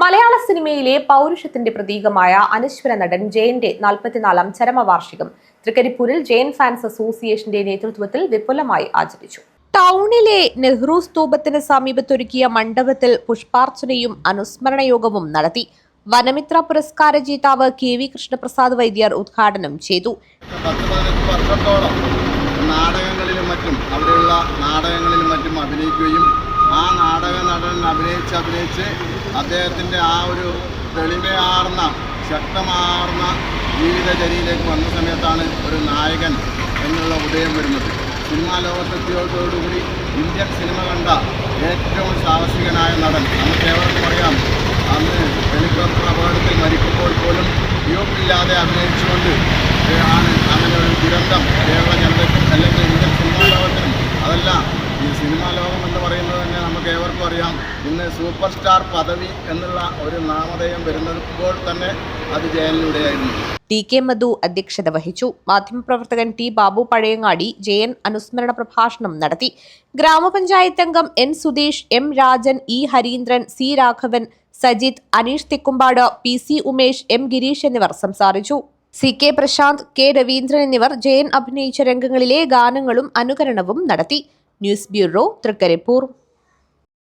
മലയാള സിനിമയിലെ പൗരുഷത്തിന്റെ പ്രതീകമായ അനശ്വര നടൻ ജയന്റെ നാൽപ്പത്തിനാലാം ചരമവാർഷികം. തൃക്കരിപ്പൂരിൽ ജയൻ ഫാൻസ് അസോസിയേഷന്റെ നേതൃത്വത്തിൽ വിപുലമായി ആചരിച്ചു. ടൗണിലെ നെഹ്റു സ്തൂപത്തിന് സമീപത്തൊരുക്കിയ മണ്ഡപത്തിൽ പുഷ്പാർച്ചനയും അനുസ്മരണ യോഗവും നടത്തി. വനമിത്ര പുരസ്കാര ജേതാവ് കെ വി കൃഷ്ണപ്രസാദ് വൈദ്യർ ഉദ്ഘാടനം ചെയ്തു. നാടകങ്ങളിലും മറ്റും അവിടെയുള്ള നാടകങ്ങളിലും മറ്റും അഭിനയിക്കുകയും ആ നാടക നടൻ അഭിനയിച്ച് അഭിനയിച്ച് അദ്ദേഹത്തിന്റെ ആ ഒരു തെളിമയാർന്ന ശക്തമാർന്ന ജീവിതചര്യയിലേക്ക് വന്ന സമയത്താണ് ഒരു നായകൻ എന്നുള്ള ഉദയം വരുന്നത്. സിനിമാ ലോകത്തെത്തിയോടുകൂടി ഇന്ത്യൻ സിനിമ കണ്ട ഏറ്റവും സാഹസികനായ നടൻ നമുക്ക് ഏവർക്കും അറിയാം അന്ന് ഹെലികോപ്റ്റർ അപകടത്തിൽ മരിക്കുമ്പോൾ പോലും യൂപ്പില്ലാതെ അഭിനയിച്ചുകൊണ്ട് ആണ് അങ്ങനെ ഒരു ദുരന്തം കേരള ജനതയ്ക്കും അല്ലെങ്കിൽ ഇന്ത്യൻ സിനിമാ ലോകത്തിനും അതല്ല ഈ സിനിമാ ലോകം എന്ന് പറയുന്നത് നമുക്ക് ഇന്ന് സൂപ്പർ സ്റ്റാർ പദവി എന്നുള്ള ഒരു നാമധേയം വരുന്നപ്പോൾ തന്നെ അത് ജയനിലൂടെയായിരുന്നു. ടി കെ മധു അധ്യക്ഷത വഹിച്ചു. മാധ്യമപ്രവർത്തകൻ ടി ബാബു പഴയങ്ങാടി ജയൻ അനുസ്മരണ പ്രഭാഷണം നടത്തി. ഗ്രാമപഞ്ചായത്ത് അംഗം N Sudheesh M Rajan E Hareendran C Raghavan Sajith Aneesh Thekkumpad P C Umesh M Gireesh എന്നിവർ സംസാരിച്ചു. C K Prashanth K Raveendran എന്നിവർ ജയൻ അഭിനയിച്ച രംഗങ്ങളിലെ ഗാനങ്ങളും അനുകരണവും നടത്തി. News bureau Trikaripur.